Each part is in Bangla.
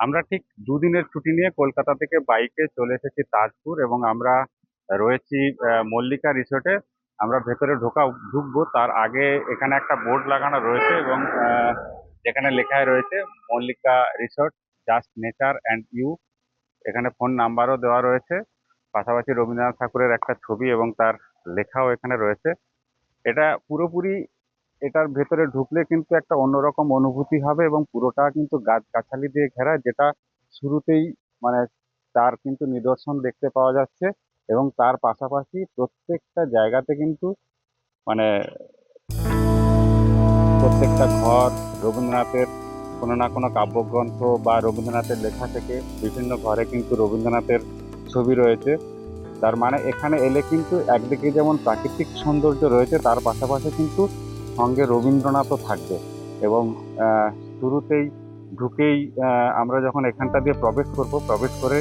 আমরা ঠিক দুদিনের ছুটি নিয়ে কলকাতা থেকে বাইকে চলে এসেছি তাজপুর এবং আমরা রয়েছি মল্লিকা রিসোর্টে। আমরা ভেতরে ঢোকা, ঢুকবো। তার আগে এখানে একটা বোর্ড লাগানো রয়েছে এবং যেখানে লেখায় রয়েছে, Mallika resort, just nature and you. এখানে ফোন নাম্বারও দেওয়া রয়েছে। পাশাপাশি রবীন্দ্রনাথ ঠাকুরের একটা ছবি এবং তার লেখাও এখানে রয়েছে। এটা পুরোপুরি এটার ভেতরে ঢুকলে কিন্তু একটা অন্যরকম অনুভূতি হবে এবং পুরোটা কিন্তু গাছ গাছালি দিয়ে ঘেরা, যেটা শুরুতেই মানে তার কিন্তু নিদর্শন দেখতে পাওয়া যাচ্ছে এবং তার পাশাপাশি প্রত্যেকটা জায়গাতে কিন্তু মানে প্রত্যেকটা ঘর রবীন্দ্রনাথের কোনো না কোনো কাব্যগ্রন্থ বা রবীন্দ্রনাথের লেখা থেকে বিভিন্ন ঘরে কিন্তু রবীন্দ্রনাথের ছবি রয়েছে। তার মানে এখানে এলে কিন্তু একদিকে যেমন প্রাকৃতিক সৌন্দর্য রয়েছে, তার পাশাপাশি কিন্তু সঙ্গে রবীন্দ্রনাথও থাকবে এবং শুরুতেই ঢুকেই আমরা যখন এখানটা দিয়ে প্রবেশ করব, প্রবেশ করে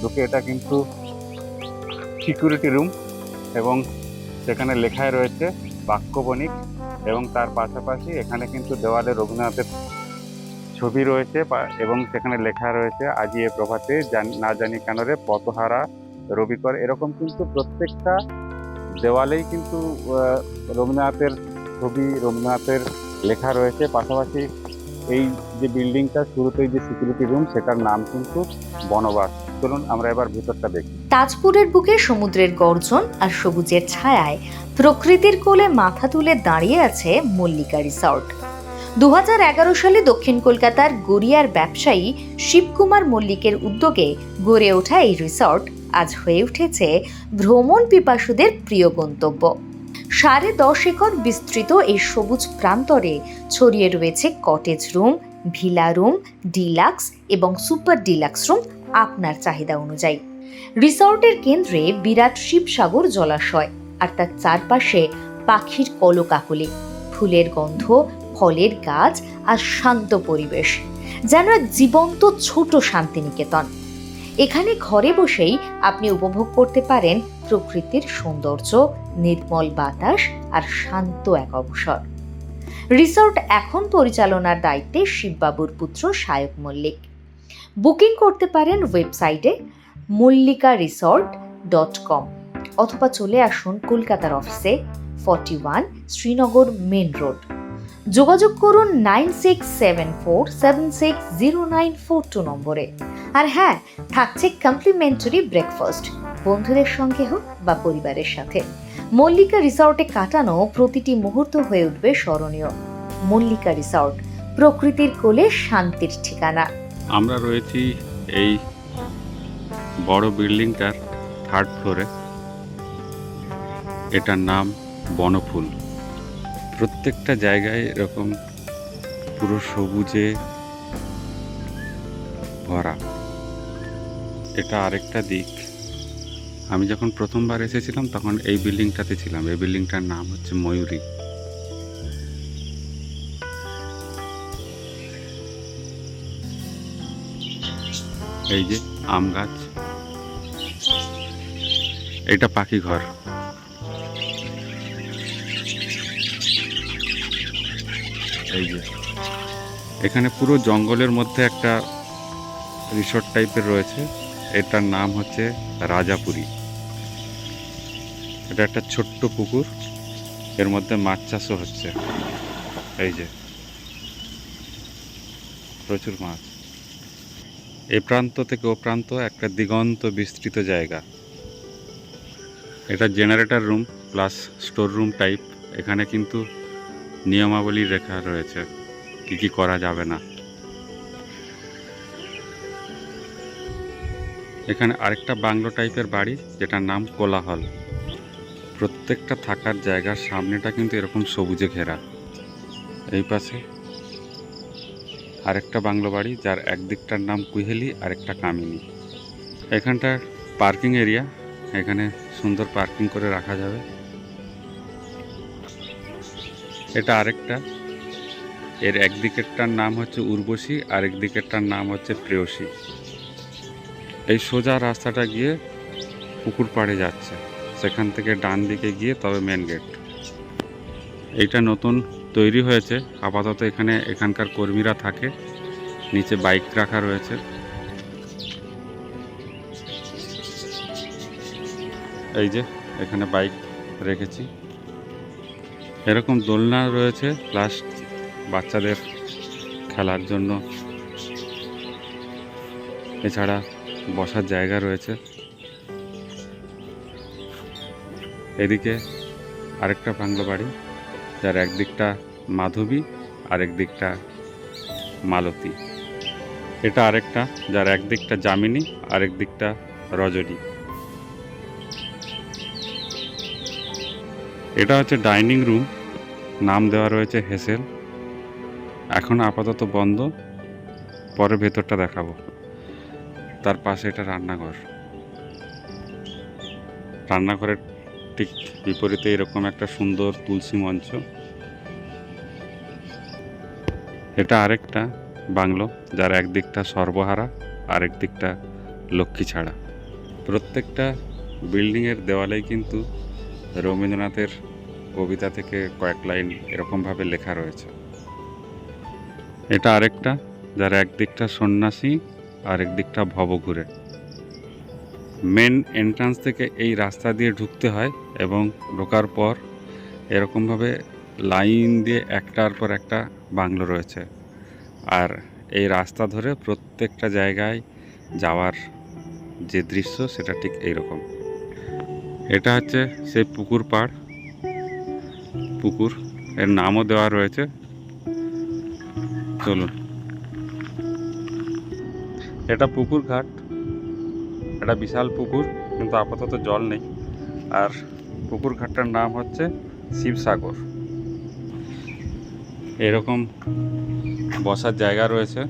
ঢুকে এটা কিন্তু সিকিউরিটি রুম এবং সেখানে লেখায় রয়েছে বাক্যবণিক এবং তার পাশাপাশি এখানে কিন্তু দেওয়ালে রবীন্দ্রনাথের ছবি রয়েছে এবং সেখানে লেখা রয়েছে, আজি এ প্রভাতে না জানি কেন রে পতহারা রবিকর। এরকম কিন্তু প্রত্যেকটা দেওয়ালেই কিন্তু রবীন্দ্রনাথের ছবি রবীন্দ্রনাথের লেখা রয়েছে। পাশাপাশি এই যে বিল্ডিংটা শুরুতেই যে সিকিউরিটি রুম সেটার নাম কিন্তু বনবাস। চলুন আমরা এবার ভিতরটা দেখি। তাজপুরের বুকে সমুদ্রের গর্জন আর সবুজের ছায়ায় প্রকৃতির কোলে মাথা তুলে দাঁড়িয়ে আছে মল্লিকা রিসর্ট। দু হাজার এগারো সালে দক্ষিণ কলকাতার গড়িয়ার ব্যবসায়ী শিবকুমার মল্লিকের উদ্যোগে গড়ে ওঠা এই রিসর্ট আজ হয়ে উঠেছে ভ্রমণ পিপাসুদের প্রিয় গন্তব্য। সাড়ে দশ একর বিস্তৃত এই সবুজ প্রান্তরে ছড়িয়ে রয়েছে cottage room villa room deluxe এবং সুপার ডিলাক্স রুম আপনার চাহিদা অনুযায়ী। রিসর্টের কেন্দ্রে বিরাট শিবসাগর জলাশয় আর তার চারপাশে পাখির কলকাকলি, ফুলের গন্ধ, ফলের গাছ আর শান্ত পরিবেশ, যেন জীবন্ত ছোট শান্তিনিকেতন। এখানে ঘরে বসেই আপনি উপভোগ করতে পারেন প্রকৃতির সৌন্দর্য, নির্মল বাতাস আর শান্ত এক অবসর। রিসর্ট এখন পরিচালনার দায়িত্বে শিববাবুর পুত্র সায়ক মল্লিক। বুকিং করতে পারেন ওয়েবসাইটে মল্লিকা রিসর্ট ডট কম অথবা চলে আসুন কলকাতার অফিসে forty one Srinagar main road. যোগাযোগ করুন nine six seven four seven six zero nine four two নম্বরে। আর হ্যাঁ থাকছে কমপ্লিমেন্টারি ব্রেকফাস্ট বন্ধুদের সঙ্গে হোক বা পরিবারের সাথে। মল্লিকা রিসর্টে কাটানো প্রতিটি মুহূর্ত হয়ে উঠবে স্মরণীয়। মল্লিকা রিসর্ট প্রকৃতির কোলে শান্তির ঠিকানা। আমরা রয়েছি এই বড় বিল্ডিংটার থার্ড ফ্লোরে এটার নাম বনফুল। প্রত্যেকটা জায়গায় এরকম পুরো সবুজে ভরা। এটা আরেকটা দিক। আমি যখন প্রথমবার এসেছিলাম, তখন এই বিল্ডিংটাতে ছিলাম। এই বিল্ডিংটার নাম হচ্ছে ময়ূরী। এই যে আম গাছ। এটা পাখি ঘর। এই যে। এখানে পুরো জঙ্গলের মধ্যে একটা রিসোর্ট টাইপের রয়েছে। এটার নাম হচ্ছে রাজাপুরি। এটা একটা ছোট্ট পুকুর, এর মধ্যে মাছ চাষও হচ্ছে। এই যে, প্রচুর মাছ। এ প্রান্ত থেকে ও প্রান্ত একটা দিগন্ত বিস্তৃত জায়গা। এটা generator room plus store room type. এখানে কিন্তু নিয়মাবলী রেখা রয়েছে, কি কি করা যাবে না। এখানে আরেকটা বাংলো টাইপের বাড়ি, যেটার নাম কোলাহল। প্রত্যেকটা থাকার জায়গার সামনেটা কিন্তু এরকম সবুজে ঘেরা। এই পাশে আরেকটা বাংলো বাড়ি, যার একদিকটার নাম কুহেলি, আরেকটা কামিনী। এখানটা পার্কিং এরিয়া, এখানে সুন্দর পার্কিং করে রাখা যাবে। এটা আরেকটা। এর একদিকেরটার নাম হচ্ছে উর্বশী আরেক দিকেরটার নাম হচ্ছে প্রেয়সী। এই সোজা রাস্তাটা গিয়ে পুকুর পাড়ে যাচ্ছে। সেখান থেকে ডান দিকে গিয়ে তবে মেন গেট এইটা নতুন তৈরি হয়েছে। আপাতত এখানে এখানকার কর্মীরা থাকে। নিচে বাইক রাখা রয়েছে। এই যে, এখানে বাইক রেখেছি। এরকম দোলনা রয়েছে প্লাস বাচ্চাদের খেলার জন্য। এছাড়া বসার জায়গা রয়েছে। এদিকে আরেকটা বাংলো বাড়ি, যার একদিকটা মাধবী আরেক দিকটা মালতী। এটা আরেকটা, যার একদিকটা যামিনী আরেক দিকটা রজনী। এটা হচ্ছে ডাইনিং রুম, নাম দেওয়া রয়েছে হেসেল। এখন আপাতত বন্ধ, পরে ভেতরটা দেখাবো। তার পাশে এটা রান্নাঘর। রান্নাঘরের ঠিক বিপরীতে এরকম একটা সুন্দর তুলসী মঞ্চ। এটা আরেকটা বাংলো, যার একদিকটা সর্বহারা আরেক দিকটা লক্ষ্মী ছাড়া। প্রত্যেকটা বিল্ডিংয়ের দেওয়ালেই কিন্তু রবীন্দ্রনাথের কবিতা থেকে কয়েক লাইন এরকমভাবে লেখা রয়েছে। এটা আরেকটা, যার একদিকটা সন্ন্যাসী আর একদিকটা ভবঘুরে মেন এন্ট্রান্স থেকে এই রাস্তা দিয়ে ঢুকতে হয় এবং ঢোকার পর এরকমভাবে লাইন দিয়ে একটার পর একটা বাংলো রয়েছে। আর এই রাস্তা ধরে প্রত্যেকটা জায়গায় যাওয়ার যে দৃশ্য সেটা ঠিক এইরকম। এটা হচ্ছে সেই পুকুর পাড়। পুকুর, এর নামও দেওয়া রয়েছে। চলুন। এটা পুকুর ঘাট। এটা বিশাল পুকুর, কিন্তু আপাতত জল নেই। আর পুকুর ঘাটটার নাম হচ্ছে শিবসাগর। এরকম বসার জায়গা রয়েছে।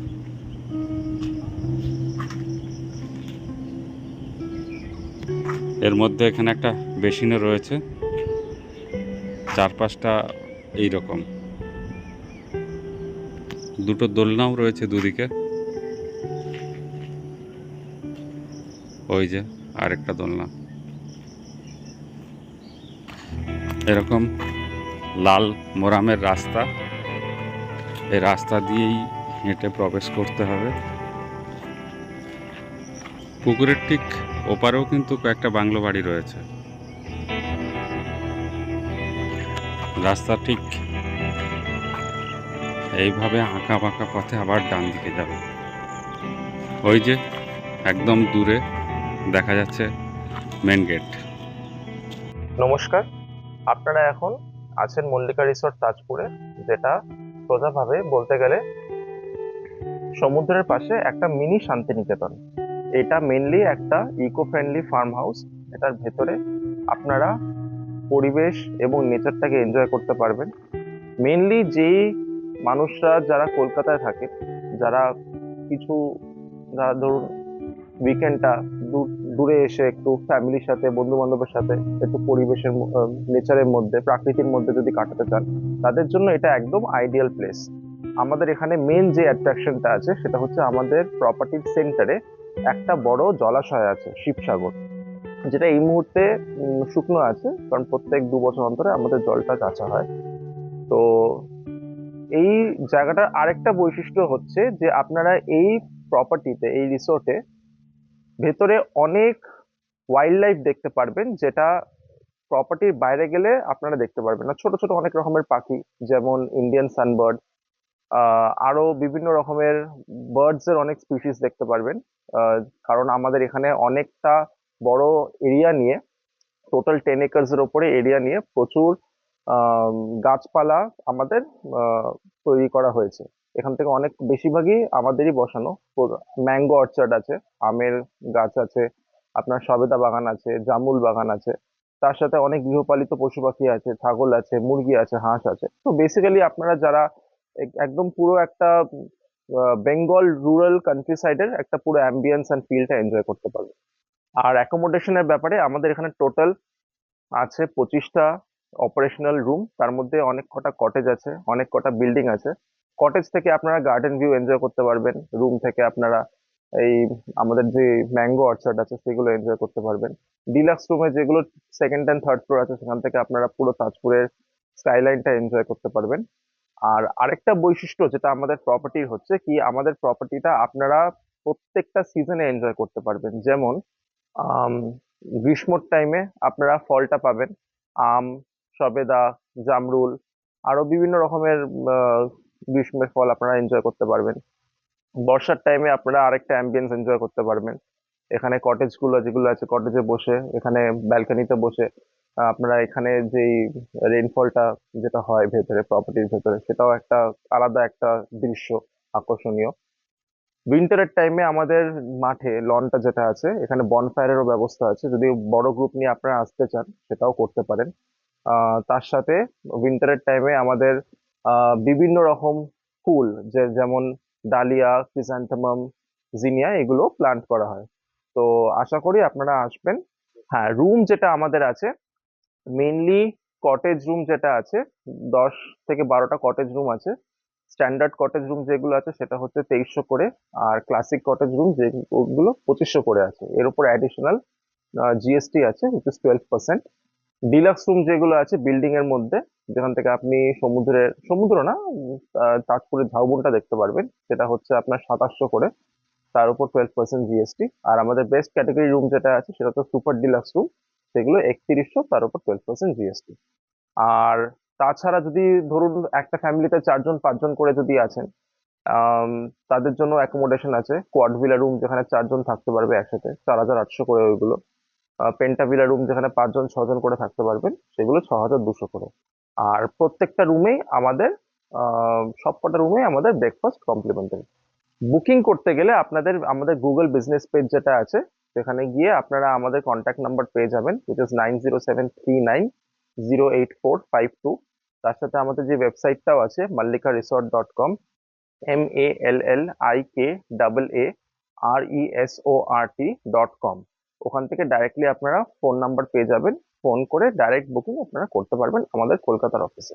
এর মধ্যে এখানে একটা বেসিনও রয়েছে। চারপাশটা এই রকম দুটো দোলনাও রয়েছে দুদিকে। ওই যে আরেকটা দোলনা। এরকম লাল মোরামের রাস্তা। এই রাস্তা দিয়েই হেঁটে প্রবেশ করতে হবে। পুকুরের ঠিক ওপারেও কিন্তু কয়েকটা বাংলো বাড়ি রয়েছে। রাস্তা ঠিক এইভাবে আঁকা বাঁকা পথে আবার ডান দিকে যাবে। ওই যে একদম দূরে দেখা যাচ্ছে মেন গেট নমস্কার, আপনারা এখন আছেন মল্লিকা রিসোর্ট তাজপুরে, যেটা সোজাভাবে বলতে গেলে সমুদ্রের পাশে একটা মিনি শান্তিনিকেতন। এটা মেনলি একটা ইকো ফ্রেন্ডলি ফার্ম হাউস এটার ভেতরে আপনারা পরিবেশ এবং নেচারটাকে এনজয় করতে পারবেন। মেনলি যেই মানুষরা যারা কলকাতায় থাকে, যারা কিছু, যারা ধরুন উইকেন্ডটা দূরে এসে একটু ফ্যামিলির সাথে বন্ধু বান্ধবের সাথে, একটু পরিবেশের নেচারের মধ্যে, প্রাকৃতির মধ্যে যদি কাটাতে চান, তাদের জন্য এটা একদম আইডিয়াল প্লেস আমাদের এখানে মেন যে অ্যাট্রাকশনটা আছে, সেটা হচ্ছে আমাদের প্রপার্টির সেন্টারে একটা বড় জলাশয় আছে, শিবসাগর, যেটা এই মুহূর্তে শুকনো আছে, কারণ প্রত্যেক দু বছর অন্তরে আমাদের জলটা কাঁচা হয়। তো এই জায়গাটার আরেকটা বৈশিষ্ট্য হচ্ছে যে আপনারা এই প্রপার্টিতে এই রিসোর্টে ভেতরে অনেক ওয়াইল্ড লাইফ দেখতে পারবেন, যেটা প্রপার্টির বাইরে গেলে আপনারা দেখতে পারবেন। না ছোট ছোট অনেক রকমের পাখি, যেমন ইন্ডিয়ান সানবার্ড আরও বিভিন্ন রকমের বার্ডস এর অনেক স্পিসিস দেখতে পারবেন। কারণ আমাদের এখানে অনেকটা বড় এরিয়া নিয়ে টোটাল টেন এর উপরে এরিয়া নিয়ে প্রচুর গাছপালা আমাদের তৈরি করা হয়েছে। এখান থেকে অনেক বেশিরভাগই আমাদেরই বসানো। ম্যাঙ্গো অর্চার্ড আছে, আমের গাছ আছে, আপনার সবেদা বাগান আছে, জামুল বাগান আছে। তার সাথে অনেক গৃহপালিত পশু পাখি আছে, ছাগল আছে, মুরগি আছে, হাঁস আছে। তো বেসিক্যালি আপনারা যারা একদম পুরো একটা বেঙ্গল রুরাল কান্ট্রি সাইডের একটা পুরো অ্যাম্বিয়েন্স অ্যান্ড ফিলটা এনজয় করতে পারবে আর অ্যাকোমোডেশনের ব্যাপারে আমাদের এখানে টোটাল আছে পঁচিশটা অপারেশনাল রুম তার মধ্যে অনেক কটা কটেজ আছে, অনেক কটা বিল্ডিং আছে। কটেজ থেকে আপনারা গার্ডেন ভিউ এনজয় করতে পারবেন রুম থেকে আপনারা এই আমাদের যে ম্যাঙ্গো অর্চার্ড আছে সেগুলো এনজয় করতে পারবেন। ডিলাক্স রুমে যেগুলো সেকেন্ড অ্যান্ড থার্ড ফ্লোর আছে, সেখান থেকে আপনারা পুরো তাজপুরের স্কাইলাইনটা এনজয় করতে পারবেন। আর আরেকটা বৈশিষ্ট্য যেটা আমাদের প্রপার্টির হচ্ছে কি, আমাদের প্রপার্টিটা আপনারা প্রত্যেকটা সিজনে এনজয় করতে পারবেন। যেমন গ্রীষ্মর টাইমে আপনারা ফলটা পাবেন, আম, সবেদা, জামরুল আরও বিভিন্ন রকমের গ্রীষ্মের ফল আপনারা এনজয় করতে পারবেন। বর্ষার টাইমে আপনারা আরেকটা অ্যাম্বিয়েন্স এনজয় করতে পারবেন। এখানে কটেজগুলো যেগুলো আছে কটেজে বসে, এখানে ব্যালকনিতে বসে আপনারা এখানে যেই রেইনফলটা যেটা হয় ভেতরে প্রপার্টির ভেতরে, সেটাও একটা আলাদা একটা দৃশ্য, আকর্ষণীয়। উইন্টারের টাইমে আমাদের মাঠে লনটা যেটা আছে, এখানে বনফায়ারেরও ব্যবস্থা আছে। যদি বড় গ্রুপ নিয়ে আপনারা আসতে চান, সেটাও করতে পারেন। তার সাথে উইন্টারের টাইমে আমাদের বিভিন্ন রকম ফুল যে যেমন ডালিয়া ক্রিসান্থামাম জিনিয়া এগুলো প্লান্ট করা হয়। তো আশা করি আপনারা আসবেন। হ্যাঁ রুম যেটা আমাদের আছে মেনলি কটেজ রুম যেটা আছে, দশ থেকে বারোটা কটেজ রুম আছে। স্ট্যান্ডার্ড কটেজ রুম যেগুলো আছে, সেটা হচ্ছে তেইশশো করে, আর ক্লাসিক কটেজ রুম যেগুলো পঁচিশশো করে আছে। এর উপর অ্যাডিশনাল জিএসটি আছে which is twelve percent deluxe room যেগুলো আছে বিল্ডিং এর মধ্যে, যেখান থেকে আপনি সমুদ্রের, সমুদ্র না তাজপুরের ঝাউবনটা দেখতে পারবেন। সেটা হচ্ছে আপনার সাতাশশো করে, তার উপর টুয়েলভ পার্সেন্ট জিএসটি আর আমাদের বেস্ট ক্যাটাগরি রুম যেটা আছে, সেটা তো সুপার ডিলাক্স রুম সেগুলো একত্রিশশো, তার উপর টুয়েলভ পার্সেন্ট জিএসটি আর তাছাড়া যদি ধরুন একটা ফ্যামিলিতে চারজন, পাঁচজন করে যদি আছেন তাদের জন্য অ্যাকোমোডেশন আছে। কোয়াড ভিলা রুম যেখানে চারজন থাকতে পারবে একসাথে, চার হাজার আটশো করে ওইগুলো। পেন্টা ভিলা রুম যেখানে পাঁচজন, ছজন করে থাকতে পারবেন, সেগুলো ছ হাজার দুশো করে। আর প্রত্যেকটা রুমেই আমাদের সবকটা রুমেই আমাদের ব্রেকফাস্ট কমপ্লিমেন্টারি বুকিং করতে গেলে আপনাদের, আমাদের গুগল বিজনেস পেজ যেটা আছে, সেখানে গিয়ে আপনারা আমাদের কন্ট্যাক্ট নাম্বার পেয়ে যাবেন which is nine zero seven three nine zero eight four five two তার সাথে আমাদের যে ওয়েবসাইটটাও আছে Mallika resort dot com M A L L I K double A R E S O R T dot com ওখান থেকে ডাইরেক্টলি আপনারা ফোন নাম্বার পেয়ে যাবেন। ফোন করে ডাইরেক্ট বুকিং আপনারা করতে পারবেন আমাদের কলকাতার অফিসে